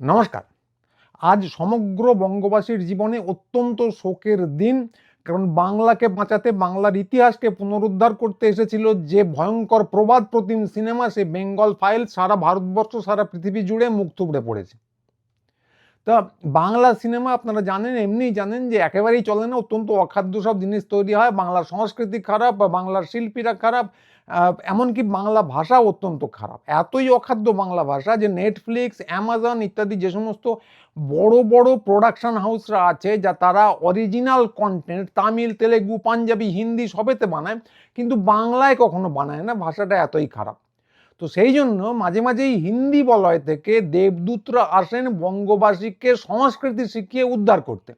নমস্কার। আজ সমগ্র বঙ্গবাসীর জীবনে অত্যন্ত শোকের দিন, কারণ বাংলাকে বাঁচাতে, বাংলার ইতিহাসকে পুনরুদ্ধার করতে এসেছিল যে ভয়ঙ্কর প্রবাদ প্রতিম সিনেমা, সে বেঙ্গল ফাইল সারা ভারতবর্ষ, সারা পৃথিবী জুড়ে মুখ থুবড়ে পড়েছে। তা বাংলা সিনেমা আপনারা জানেন, এমনিই জানেন যে একেবারেই চলে না, অত্যন্ত অখাদ্য সব জিনিস তৈরি হয়। বাংলার সংস্কৃতি খারাপ বা বাংলার শিল্পীরা খারাপ এমনকি বাংলা ভাষা অত্যন্ত খারাপ। এতই অখাদ্য বাংলা ভাষা যে নেটফ্লিক্স অ্যামাজন ইত্যাদি যে সমস্ত বড় বড় প্রোডাকশন হাউসরা আছে যা তারা অরিজিনাল কন্টেন্ট তামিল, তেলেগু, পাঞ্জাবি, হিন্দি সবেতে বানায়, কিন্তু বাংলায় কখনো বানায় না, ভাষাটা এতই খারাপ। তো সেই জন্য মাঝে মাঝেই হিন্দি বলয় থেকে দেবদূতরা আসেন বঙ্গবাসীকে সংস্কৃতি শিখিয়ে উদ্ধার করতে।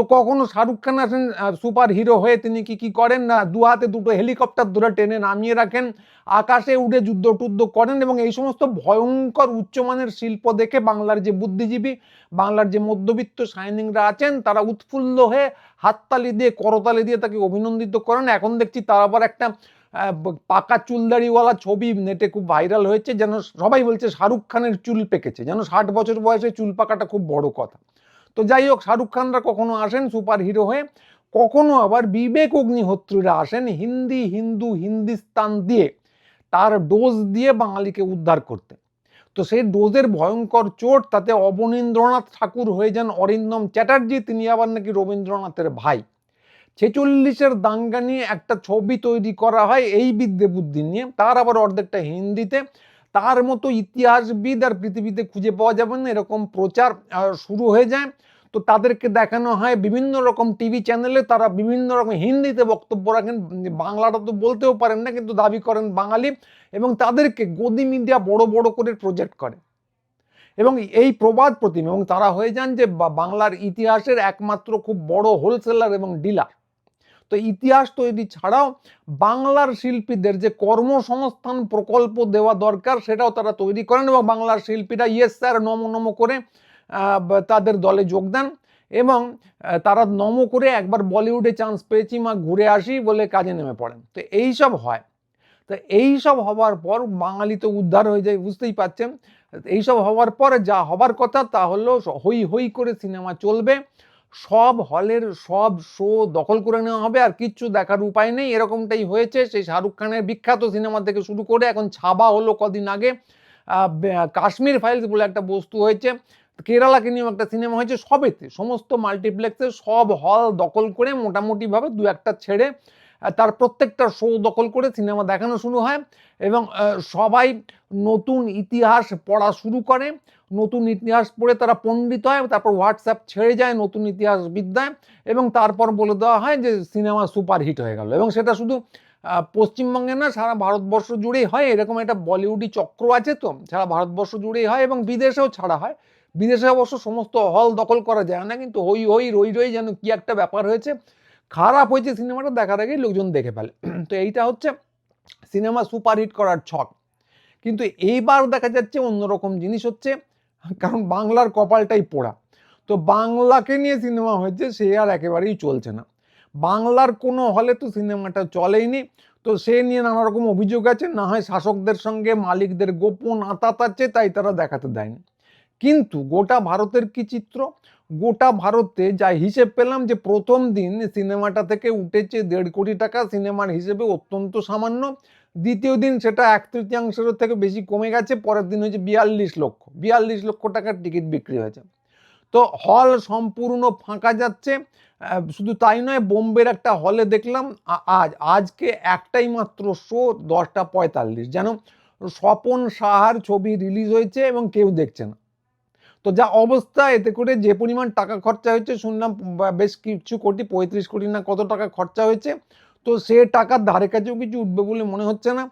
তো কখনো শাহরুখ খান আসেন সুপার হিরো হয়ে তিনি কি কি করেন না? দু হাতে দুটো হেলিকপ্টার ধরে টেনে নামিয়ে রাখেন, আকাশে উড়ে যুদ্ধ টুদ্ধ করেন এবং এই সমস্ত ভয়ঙ্কর উচ্চমানের শিল্প দেখে বাংলার যে বুদ্ধিজীবী, বাংলার যে মধ্যবিত্ত সাইনিংরা আছেন, তারা উৎফুল্ল হয়ে হাততালি দিয়ে, করতালি দিয়ে তাকে অভিনন্দিত করেন। এখন দেখছি তার আবার একটা পাকা চুলদাড়িওয়ালা ছবি নেটে খুব ভাইরাল হয়েছে, যেন সবাই বলছে শাহরুখ খানের চুল পেকেছে, যেন ষাট বছর বয়সে চুল পাকাটা খুব বড় কথা। তো যাই হোক, শাহরুখ খানরা কখনো আসেন সুপার হিরো হয়ে, কখনো আবার বিবেক অগ্নিহোত্রীরা আসেন হিন্দি, হিন্দু, হিন্দিস্তান দিয়ে তার ডোজ দিয়ে বাঙালিকে উদ্ধার করতে। তো সেই ডোজের ভয়ঙ্কর চোট তাতে অবনীন্দ্রনাথ ঠাকুর হয়ে যান অরিন্দম চ্যাটার্জি, তিনি আবার নাকি রবীন্দ্রনাথের ভাই। ছেচল্লিশের দাঙ্গা নিয়ে একটা ছবি তৈরি করা হয় এই বিদ্যে বুদ্ধি নিয়ে, তার আবার অর্ধেকটা হিন্দিতে। তার মতো ইতিহাসবিদ আর পৃথিবীতে খুঁজে পাওয়া যাবে না, এরকম প্রচার শুরু হয়ে যায়। তো তাদেরকে দেখানো হয় বিভিন্ন রকম টিভি চ্যানেলে, তারা বিভিন্ন রকম হিন্দিতে বক্তব্য রাখেন বাংলাটা তো বলতেও পারেন না, কিন্তু দাবি করেন বাঙালি এবং তাদেরকে গদি মিডিয়া বড় বড় করে প্রজেক্ট করে। এবং এই প্রবাদ প্রতিম, এবং তারা হয়ে যান যে বাংলার ইতিহাসের একমাত্র খুব বড় হোলসেলার এবং ডিলার তো ইতিহাস তৈরি ছাড়াও বাংলার শিল্পীদের যে কর্মসংস্থান প্রকল্প দেওয়া দরকার, সেটাও তারা তৈরি করেন এবং বাংলার শিল্পীরা ইয়েস স্যার নম নম করে তাদের দলে যোগ দেন এবং তারা নম করে একবার বলিউডে চান্স পেয়েছি, মা ঘুরে আসি বলে কাজে নেমে পড়েন। তো এই সব হয়। তো এই সব হওয়ার পর বাঙালি তো উদ্ধার হয়ে যায়, বুঝতেই পাচ্ছেন এইসব হওয়ার পর যা হবার কথা তা হলো, হই হই করে সিনেমা চলবে। সব হলের সব শো দখল করে নেওয়া হবে আর কিচ্ছু দেখার উপায় নেই। এরকমটাই হয়েছে। সেই শাহরুখ খানের বিখ্যাত সিনেমা থেকে শুরু করে এখন ছাবা হলো কদিন আগে। কাশ্মীর ফাইলস বলে একটা বস্তু হয়েছে। কেরালাকে নিয়েও একটা সিনেমা হয়েছে সবেতে। সমস্ত মাল্টিপ্লেক্সে সব হল দখল করে মোটামুটিভাবে দু একটা ছেড়ে তার প্রত্যেকটা শো দখল করে সিনেমা দেখানো শুরু হয় এবং সবাই নতুন ইতিহাস পড়া শুরু করে। নতুন ইতিহাস পড়ে তারা পণ্ডিত হয়, তারপর হোয়াটসঅ্যাপ ছেড়ে যায় নতুন ইতিহাস বিদ্যায় এবং তারপর বলে দেওয়া হয় যে সিনেমা সুপার হিট হয়ে গেল। এবং সেটা শুধু পশ্চিমবঙ্গে না, সারা ভারতবর্ষ জুড়েই হয়। এরকম একটা বলিউডি চক্র আছে তো, সারা ভারতবর্ষ জুড়েই হয় এবং বিদেশেও ছাড়া হয়। বিদেশে অবশ্য সমস্ত হল দখল করা যায় না, কিন্তু হই হই রই রই যেন কি একটা ব্যাপার হয়েছে খারাপ হয়েছে সিনেমাটা দেখার আগেই লোকজন দেখে ফেলে। তো এইটা হচ্ছে সিনেমা সুপারহিট করার ছক। কিন্তু এইবার দেখা যাচ্ছে অন্যরকম জিনিস হচ্ছে, কারণ বাংলার কপালটাই পোড়া। তো বাংলাকে নিয়ে সিনেমা হয়েছে, সে আর একেবারেই চলছে না। বাংলার কোনো হলে তো সিনেমাটা চলেইনি। তো সে নিয়ে নানা রকম অভিযোগ আছে, না হয় শাসকদের সঙ্গে মালিকদের গোপন আতাত আছে, তাই তারা দেখাতে দেয়নি। কিন্তু গোটা ভারতের কি চিত্র? গোটা ভারতে যা হিসেব পেলাম যে প্রথম দিন সিনেমাটা থেকে উঠেছে দেড় কোটি টাকা, সিনেমার হিসেবে অত্যন্ত সামান্য। দ্বিতীয় দিন সেটা এক তৃতীয়াংশের থেকে বেশি কমে গেছে, পরের দিন হয়েছে বিয়াল্লিশ লক্ষ। বিয়াল্লিশ লক্ষ টাকার টিকিট বিক্রি হয়েছে। তো হল সম্পূর্ণ ফাঁকা যাচ্ছে। শুধু তাই নয়, বোম্বের একটা হলে দেখলাম আজ, আজকে একটাই মাত্র শো, দশটা পঁয়তাল্লিশ। যেন স্বপন সাহার ছবি রিলিজ হয়েছে এবং কেউ দেখছে না। তো যা অবস্থা, এতে করে যে পরিমাণ টাকা খরচা হয়েছে, শুনলাম বেশ কিছু কোটি, পঁয়ত্রিশ কোটি না কত টাকা খরচা হয়েছে, তো সে টাকার ধারে কাছেও কিছু উঠবে বলে মনে হচ্ছে না।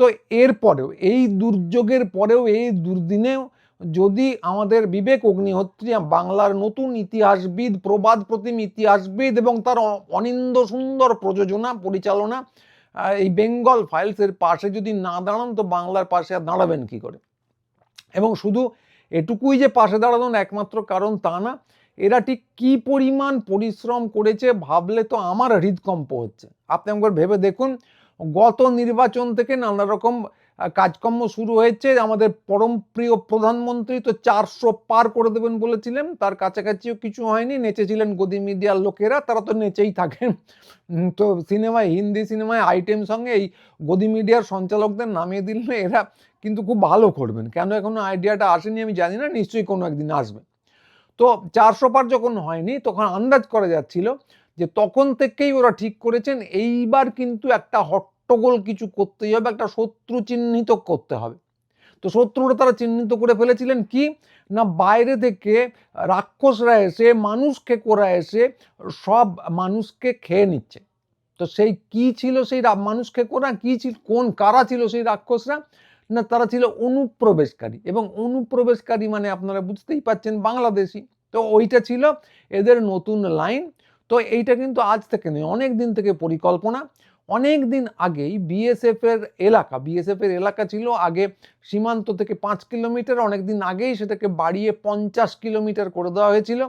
তো এরপরেও, এই দুর্যোগের পরেও, এই দুর্দিনেও যদি আমাদের বিবেক অগ্নিহোত্রী, বাংলার নতুন ইতিহাসবিদ, প্রবাদ প্রতিম ইতিহাসবিদ এবং তার অনিন্দ সুন্দর প্রযোজনা, পরিচালনা এই বেঙ্গল ফাইলসের পাশে যদি না দাঁড়ান, তো বাংলার পাশে আর দাঁড়াবেন কি করে? এবং শুধু এটুকুই যে পাশে দাঁড়ানোর একমাত্র কারণ তা না, এরা ঠিক কি পরিমাণ পরিশ্রম করেছে ভাবলে তো আমার হৃদকম্প হচ্ছে। আপনি একবার ভেবে দেখুন, গত নির্বাচন থেকে নানা রকম কাজকর্ম শুরু হয়েছে, আমাদের পরম প্রিয় প্রধানমন্ত্রী তো চারশো পার করে দেবেন বলেছিলেন, তার কাছাকাছিও কিছু হয়নি, নেচেছিলেন গদি মিডিয়ার লোকেরা, তারা তো নেচেই থাকেন। তো সিনেমায়, হিন্দি সিনেমায় আইটেম সঙ্গে এই গদি মিডিয়ার সঞ্চালকদের নামিয়ে দিলে এরা কিন্তু খুব ভালো করবেন। কেন এখনও আইডিয়াটা আসেনি আমি জানি না, নিশ্চয়ই কোনো একদিন আসবে। তো চারশো পার যখন হয়নি, তখন আন্দাজ করা যাচ্ছিল যে তখন থেকেই ওরা ঠিক করেছেন, এইবার কিন্তু একটা হট্টগোল কিছু করতেই হবে, একটা শত্রু চিহ্নিত করতে হবে। তো শত্রুরা তারা চিহ্নিত করে ফেলেছিলেন কি? না, বাইরে থেকে রাক্ষসরা এসে মানুষকে করা এসে সব মানুষকে খেয়ে নিচ্ছে। তো সেই কি ছিল সেই মানুষকে কোরা কি ছিল, কোন কারা ছিল সেই রাক্ষসরা? না, তারা ছিল অনুপ্রবেশকারী এবং অনুপ্রবেশকারী মানে আপনারা বুঝতেই পাচ্ছেন বাংলাদেশি। তো ওইটা ছিল এদের নতুন লাইন। তো এইটা কিন্তু আজ থেকে নয়, অনেক দিন থেকে পরিকল্পনা। অনেক দিন আগেই বিএসএফ এর এলাকা বিএসএফ এর এলাকা ছিল আগে সীমান্ত থেকে পাঁচ কিলোমিটার, অনেক দিন আগেই সেটাকে বাড়িয়ে পঞ্চাশ কিলোমিটার করে দেওয়া হয়েছিল।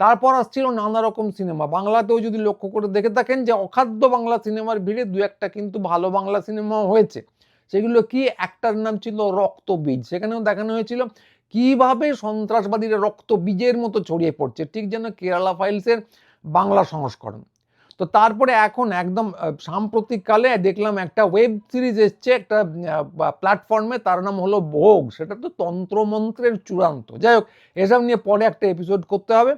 তারপর আসছিল নানা রকম সিনেমা। বাংলাতেও যদি লক্ষ্য করে দেখে থাকেন যে অখাদ্য বাংলা সিনেমার ভিড়ে দু একটা কিন্তু ভালো বাংলা সিনেমাও হয়েছে। সেগুলো কি? একটার নাম ছিল রক্তবীজ। সেখানেও দেখানো হয়েছিল কীভাবে সন্ত্রাসবাদীরা রক্ত বীজের মতো ছড়িয়ে পড়ছে। ঠিক যেন কেরালা ফাইলসের বাংলা সংস্করণ। তো তারপরে এখন একদম সাম্প্রতিককালে দেখলাম একটা ওয়েব সিরিজ এসছে, একটা প্ল্যাটফর্মে, তার নাম হলো ভোগ। সেটা তো তন্ত্রমন্ত্রের চূড়ান্ত। যাই হোক, এসব নিয়ে পরে একটা এপিসোড করতে হবে।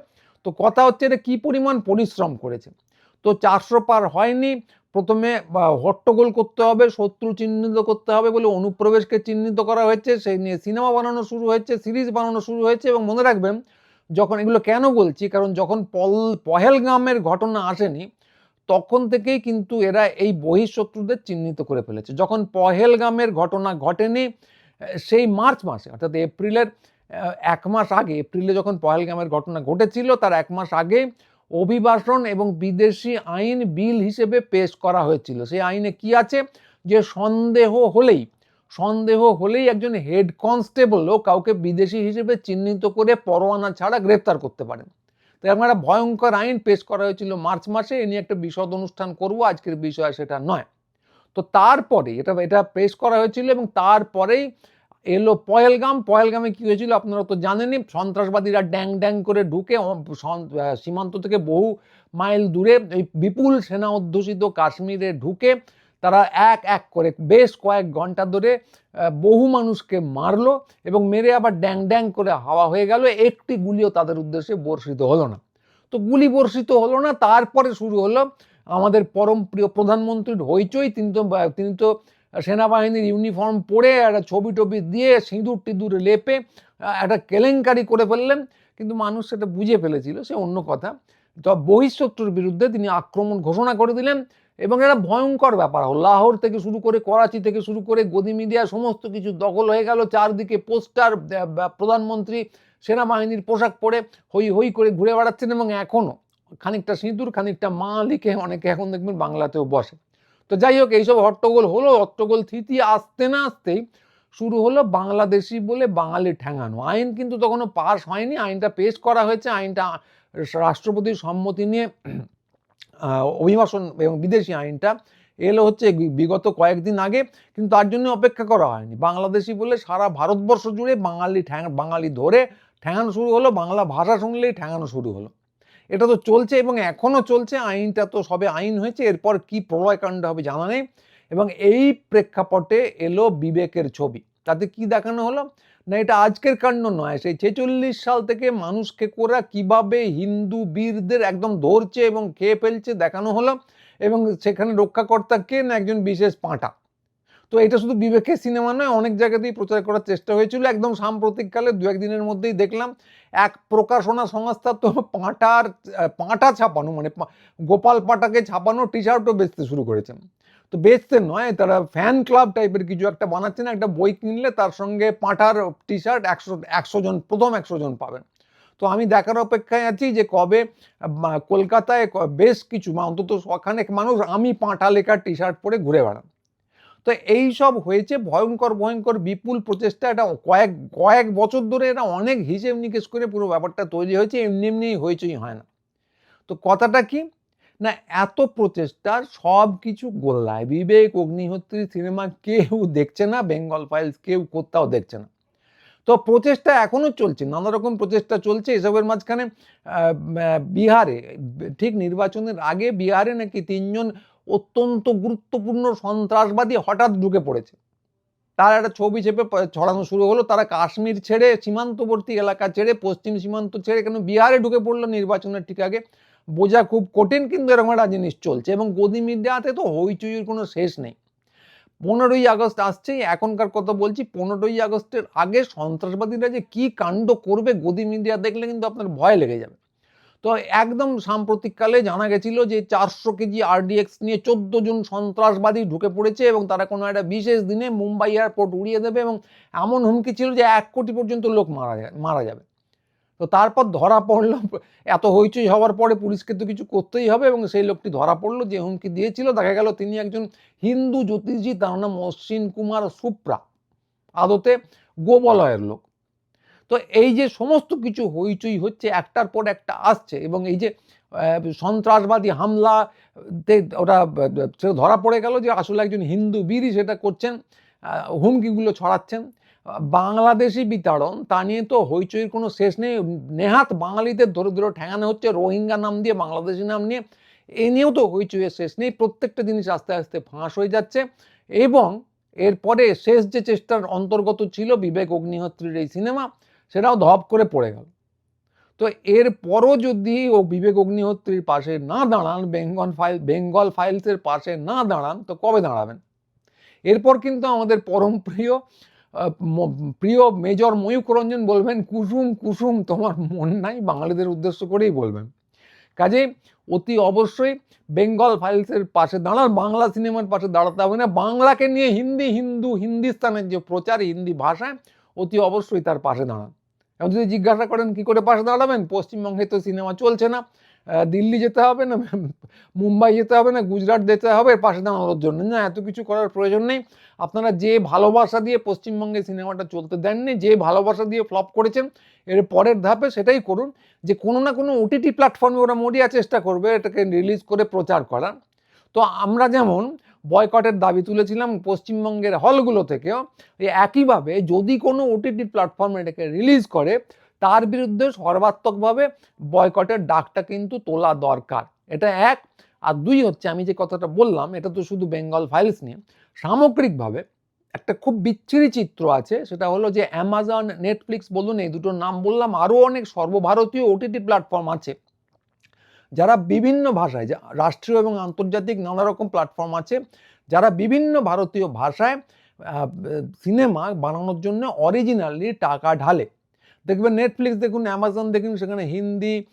তো কথা হচ্ছে এটা কী পরিমাণ পরিশ্রম করেছে। তো চারশো পার হয়নি প্রথমে হট্টগোল করতে হবে, শত্রু চিহ্নিত করতে হবে বলে অনুপ্রবেশকে চিহ্নিত করা হয়েছে। সেই নিয়ে সিনেমা বানানো শুরু হয়েছে, সিরিজ বানানো শুরু হয়েছে এবং মনে রাখবেন, যখন এগুলো কেন বলছি, কারণ যখন পল, পহেলগামের ঘটনা আসেনি, তখন থেকেই কিন্তু এরা এই বহিঃশত্রুদের চিহ্নিত করে ফেলেছে। যখন পহেলগামের ঘটনা ঘটেনি, সেই মার্চ মাসে, অর্থাৎ এপ্রিলের এক মাস আগে, এপ্রিলে যখন পহেলগামের ঘটনা ঘটেছিল, তার এক মাস আগে অভিবাসন এবং বিদেশি আইন বিল হিসেবে পেশ করা হয়েছিল। সেই আইনে কি আছে? যে সন্দেহ হলেই সন্দেহ হলেই একজন হেড কনস্টেবলও কাউকে বিদেশি হিসেবে চিহ্নিত করে পরোয়ানা ছাড়া গ্রেপ্তার করতে পারেন। তো এরকম একটা ভয়ঙ্কর আইন পেশ করা হয়েছিল মার্চ মাসে, এ নিয়ে একটা বিশদ অনুষ্ঠান করব, আজকের বিষয় সেটা নয়। তো তারপরে এটা এটা পেশ করা হয়েছিল এবং তারপরেই এলো পয়েলগাম পয়েলগামে কি হয়েছিল আপনারা তো জানেনই, সন্ত্রাসবাদীরা ড্যাং ড্যাং করে ঢুকে সীমান্ত থেকে বহু মাইল দূরে এই বিপুল সেনা অধ্যুষিত কাশ্মীরে ঢুকে তারা এক এক করে বেশ কয়েক ঘণ্টা ধরে বহু মানুষকে মারলো এবং মেরে আবার ড্যাং ড্যাং করে হাওয়া হয়ে গেল। একটি গুলিও তাদের উদ্দেশ্যে বর্ষিত হলো না। তো গুলি বর্ষিত হলো না, তারপরে শুরু হলো আমাদের পরম প্রিয় প্রধানমন্ত্রীর হইচই। তিনি তো তিনি তো সেনাবাহিনীর ইউনিফর্ম পরে একটা ছবি টবি দিয়ে সিঁদুর টিঁদুর লেপে একটা কেলেঙ্কারি করে ফেললেন। কিন্তু মানুষ সেটা বুঝে ফেলেছিল, সে অন্য কথা। তো বহিঃশত্রুর বিরুদ্ধে তিনি আক্রমণ ঘোষণা করে দিলেন এবং এটা ভয়ঙ্কর ব্যাপার। হলো লাহোর থেকে শুরু করে করাচি থেকে শুরু করে গদি মিডিয়া সমস্ত কিছু দখল হয়ে গেল। চারদিকে পোস্টার প্রধানমন্ত্রী সেনাবাহিনীর পোশাক পরে হই হই করে ঘুরে বেড়াচ্ছেন এবং এখনও খানিকটা সিঁদুর, খানিকটা মা লিখে অনেকে এখন দেখবেন বাংলাতেও বসে। তো যাই হোক, এইসব হট্টগোল হলো, হট্টগোল থিতি আসতে না আসতেই শুরু হলো বাংলাদেশি বলে বাঙালি ঠ্যাঙানো আইন কিন্তু তখনও পাস হয়নি, আইনটা পেশ করা হয়েছে, আইনটা রাষ্ট্রপতির সম্মতি নিয়ে অভিবাসন এবং বিদেশি আইনটা এলো হচ্ছে বিগত কয়েকদিন আগে, কিন্তু তার জন্য অপেক্ষা করা হয়নি। বাংলাদেশি বলে সারা ভারতবর্ষ জুড়ে বাঙালি ঠ্যাং বাঙালি ধরে ঠ্যাঙানো শুরু হলো, বাংলা ভাষা শুনলেই ঠ্যাঙানো শুরু হলো। এটা তো চলছে এবং এখনও চলছে, আইনটা তো সবে আইন হয়েছে, এরপর কি প্রলয়কাণ্ড হবে জানা নেই। এবং এই প্রেক্ষাপটে এলো বিবেকের ছবি, তাতে কি দেখানো হলো? না, এটা আজকের কাণ্ড নয়, সেই ছেচল্লিশ সাল থেকে মানুষকে কোরা কীভাবে হিন্দু বীরদের একদম ধরছে এবং খেয়ে ফেলছে দেখানো হলো। এবং সেখানে রক্ষাকর্তা কে না একজন বিশেষ পাঁটা তো এটা শুধু বিবেকের সিনেমা নয়, অনেক জায়গাতেই প্রচার করার চেষ্টা হয়েছিল। একদম সাম্প্রতিককালে দু একদিনের মধ্যেই দেখলাম, এক প্রকাশনা সংস্থা তো পাঁটার, পাঁটা ছাপানো মানে গোপাল পাঁটাকে ছাপানো টি শার্টও বেচতে শুরু করেছেন তো বেচতে নয়, তারা ফ্যান ক্লাব টাইপের কিছু একটা বানাচ্ছেন একটা বই কিনলে তার সঙ্গে পাঁটার টি শার্ট একশো একশো জন, প্রথম একশো জন পাবেন। তো আমি দেখার অপেক্ষায় আছি যে কবে কলকাতায় বেশ কিছু অন্তত অখানেক মানুষ আমি পাঁটা লেখার টি শার্ট পরে ঘুরে বেড়ান। তো এই সব হয়েছে ভয়ঙ্কর ভয়ঙ্কর, বিপুল প্রচেষ্টা। এটা কয়েক কয়েক বছর ধরে এটা অনেক হিসেব নিকেশ করে পুরো ব্যাপারটা তৈরি হয়েছে, এমনি এমনি হয়েছেই হয় না। তো কথাটা কি? না, এত প্রচেষ্টা, সব কিছু গোল্লায়। বিবেক, অগ্নিহোত্রী সিনেমা কেউ দেখছে না, বেঙ্গল ফাইলস কেউ কোথাও দেখছে না। তো প্রচেষ্টা এখনও চলছে, নানা রকম প্রচেষ্টা চলছে। এসবের মাঝখানে বিহারে, ঠিক নির্বাচনের আগে বিহারে নাকি তিনজন অত্যন্ত গুরুত্বপূর্ণ সন্ত্রাসবাদী হঠাৎ ঢুকে পড়েছে। তার একটা ছবি চেপে ছড়ানো শুরু হলো। তারা কাশ্মীর ছেড়ে সীমান্তবর্তী এলাকা ছেড়ে পশ্চিম সীমান্ত ছেড়ে কেন বিহারে ঢুকে পড়ল নির্বাচনের ঠিক আগে। বোঝা খুব কঠিন কিন্তু এরকম একটা জিনিস চলছে এবং গদি মিডিয়াতে তো হইচইয়ের কোনো শেষ নেই। পনেরোই আগস্ট আসছেই, এখনকার কথা বলছি, পনেরোই আগস্টের আগে সন্ত্রাসবাদীরা যে কি কাণ্ড করবে গদি মিডিয়া দেখলে কিন্তু আপনার ভয় লেগে যাবে। তো একদম সাম্প্রতিককালে জানা গেছিল যে চারশো কেজি আরডিএক্স নিয়ে চোদ্দ জন সন্ত্রাসবাদী ঢুকে পড়েছে এবং তারা কোনো একটা বিশেষ দিনে মুম্বাই এয়ারপোর্ট উড়িয়ে দেবে এবং এমন হুমকি ছিল যে এক কোটি পর্যন্ত লোক মারা যায়, মারা যাবে। তো তারপর ধরা পড়ল, এত হইচই হওয়ার পরে পুলিশকে তো কিছু করতেই হবে এবং সেই লোকটি ধরা পড়ল, যে হুমকি দিয়েছিল। দেখা গেল তিনি একজন হিন্দু জ্যোতিষী, তার নাম অশ্বিন কুমার সুপ্রা, আদতে গোবলয়ের লোক। তো এই যে সমস্ত কিছু হইচই হচ্ছে, একটার পর একটা আসছে এবং এই যে সন্ত্রাসবাদী হামলা তে ওরা ধরা পড়ে গেল যে আসলে একজন হিন্দু বীরই সেটা করছেন হুমকিগুলো ছড়াচ্ছেন। বাংলাদেশি বিতাড়ন, তা নিয়ে তো হইচইয়ের কোনো শেষ নেই। নেহাত বাঙালিদের ধরে ধরে ঠেঙানো হচ্ছে রোহিঙ্গা নাম দিয়ে, বাংলাদেশি নাম নিয়ে, এ নিয়েও তো হইচইয়ের শেষ নেই। প্রত্যেকটা জিনিস আস্তে আস্তে ফাঁস হয়ে যাচ্ছে এবং এরপরে শেষ যে চেষ্টার অন্তর্গত ছিল বিবেক অগ্নিহোত্রীর এই সিনেমা সেটাও ধপ করে পড়ে গেল। তো এরপরও যদি ও বিবেক অগ্নিহোত্রীর পাশে না দাঁড়ান, বেঙ্গল ফাইল বেঙ্গল ফাইলসের পাশে না দাঁড়ান, তো কবে দাঁড়াবেন? এরপর কিন্তু আমাদের পরম প্রিয় প্রিয় মেজর ময়ূক রঞ্জন বলবেন, কুসুম কুসুম, তোমার মন নাই? বাঙালিদের উদ্দেশ্য করেই বলবেন। কাজে অতি অবশ্যই বেঙ্গল ফাইলসের পাশে দাঁড়ান, বাংলা সিনেমার পাশে দাঁড়াতে হবে না। বাংলাকে নিয়ে হিন্দি, হিন্দু, হিন্দিস্তানের যে প্রচার, হিন্দি ভাষায় অতি অবশ্যই তার পাশে দাঁড়ান। এখন যদি জিজ্ঞাসা করেন কি করে পাশে দাঁড়াবেন? পশ্চিমবঙ্গে তো সিনেমা চলছে না। দিল্লি যেতে হবে না, মুম্বাই যেতে হবে না, গুজরাট যেতে হবে, পাশে দাঁড়ানোর জন্য। না, এত কিছু করার প্রয়োজন নেই। আপনারা যে ভালোবাসা দিয়ে পশ্চিমবঙ্গে সিনেমাটা চলতে দেননি, যে ভালোবাসা দিয়ে ফ্লপ করেছেন, এর পরের ধাপে সেটাই করুন যে কোনো না কোনো ওটিটি প্ল্যাটফর্মে ওরা মরিয়া চেষ্টা করবে, এটাকে রিলিজ করে প্রচার করার। তো আমরা যেমন বয়কটের দাবি তুলেছিলাম পশ্চিমবঙ্গের হলগুলো থেকেও একইভাবে যদি কোনো ওটিটি প্ল্যাটফর্ম এটাকে রিলিজ করে, তার বিরুদ্ধে সর্বাত্মকভাবে বয়কটের ডাকটা কিন্তু তোলা দরকার। এটা এক। আর দুই হচ্ছে, আমি যে কথাটা বললাম, এটা তো শুধু বেঙ্গল ফাইলস নিয়ে, সামগ্রিকভাবে একটা খুব বিচ্ছিরি চিত্র আছে, সেটা হলো যে অ্যামাজন নেটফ্লিক্স বলুন, এই দুটোর নাম বললাম, আরও অনেক সর্বভারতীয় ওটিটি প্ল্যাটফর্ম আছে। যারা বিভিন্ন ভাষায়, যা- রাষ্ট্রীয় এবং আন্তর্জাতিক নানা রকম প্ল্যাটফর্ম আছে, যারা বিভিন্ন ভারতীয় ভাষায় সিনেমা বানানোর জন্য অরিজিনালি টাকা ঢালে। দেখবেন নেটফ্লিক্স দেখুন অ্যামাজন দেখুন, সেখানে হিন্দি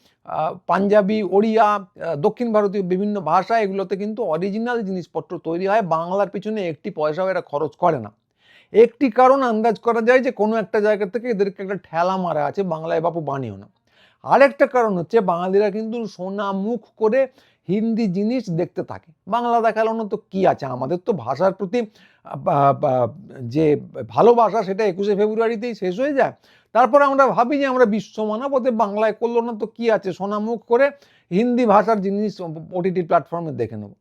পাঞ্জাবি, ওড়িয়া দক্ষিণ ভারতীয় বিভিন্ন ভাষা, এগুলোতে কিন্তু অরিজিনাল জিনিসপত্র তৈরি হয়। বাংলার পিছনে একটি পয়সাও এরা খরচ করে না। একটি কারণ আন্দাজ করা যায় যে কোনো একটা জায়গা থেকে এদেরকে একটা ঠেলা মারা আছে, বাংলায় বাপু বানিও না। আরেকটা কারণ হচ্ছে বাঙালিরা কিন্তু সোনা মুখ করে হিন্দি জিনিস দেখতে থাকে। বাংলা দেখানো তো কি আছে? আমাদের তো ভাষার প্রতি যে ভালোবাসা সেটা একুশে ফেব্রুয়ারিতেই শেষ হয়ে যায়। তারপরে আমরা ভাবি যে আমরা বিশ্ব মানব বাংলায় করল না তো কি আছে? সোনা মুখ করে হিন্দি ভাষার জিনিস ওটিটি প্ল্যাটফর্মে দেখে নেব।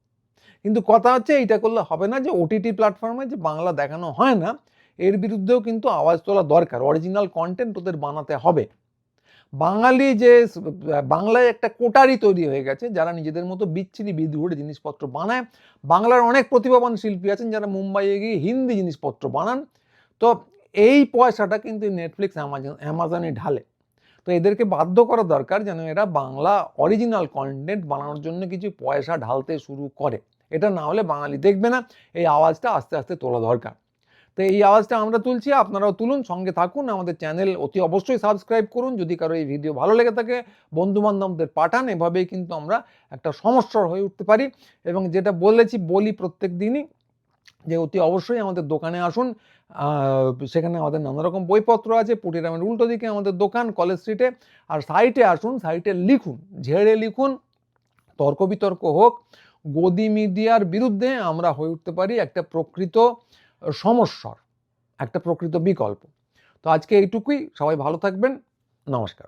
কিন্তু কথা হচ্ছে এইটা করলে হবে না যে ওটিটি প্ল্যাটফর্মে যে বাংলা দেখানো হয় না, এর বিরুদ্ধেও কিন্তু আওয়াজ তোলা দরকার। অরিজিনাল কন্টেন্ট ওদের বানাতে হবে। বাঙালি যে বাংলায় একটা কোটারি তৈরি হয়ে গেছে, যারা নিজেদের মতো বিচ্ছিরি বিধুড়ে জিনিসপত্র বানায়। বাংলার অনেক প্রতিভাবান শিল্পী আছেন যারা মুম্বাইয়ে গিয়ে হিন্দি জিনিসপত্র বানান। তো এই পয়সাটা কিন্তু নেটফ্লিক্স অ্যামাজন অ্যামাজনে ঢালে। তো এদেরকে বাধ্য করা দরকার যেন এরা বাংলা অরিজিনাল কন্টেন্ট বানানোর জন্য কিছু পয়সা ঢালতে শুরু করে। এটা না হলে বাঙালি দেখবে না, এই আওয়াজটা আস্তে আস্তে তোলা দরকার। তো এই আওয়াজটা আমরা তুলছি, আপনারাও তুলুন, সঙ্গে থাকুন, আমাদের চ্যানেল অতি অবশ্যই সাবস্ক্রাইব করুন। যদি কারও এই ভিডিও ভালো লেগে থাকে বন্ধু বান্ধবদের পাঠান, এভাবেই কিন্তু আমরা একটা সমস্যার হয়ে উঠতে পারি। এবং যেটা বলেছি, বলি প্রত্যেক দিনই যে অতি অবশ্যই আমাদের দোকানে আসুন। সেখানে আমাদের নানা রকম বইপত্র আছে, পুটিরামের উল্টো দিকে আমাদের দোকান, কলেজ স্ট্রিটে। আর সাইটে আসুন, সাইটে লিখুন, ঝেড়ে লিখুন, তর্ক বিতর্ক হোক। গদি মিডিয়ার বিরুদ্ধে আমরা হয়ে উঠতে পারি একটা প্রকৃত সমস্যার একটা প্রকৃত বিকল্প। তো আজকে এইটুকুই। সবাই ভালো থাকবেন। নমস্কার।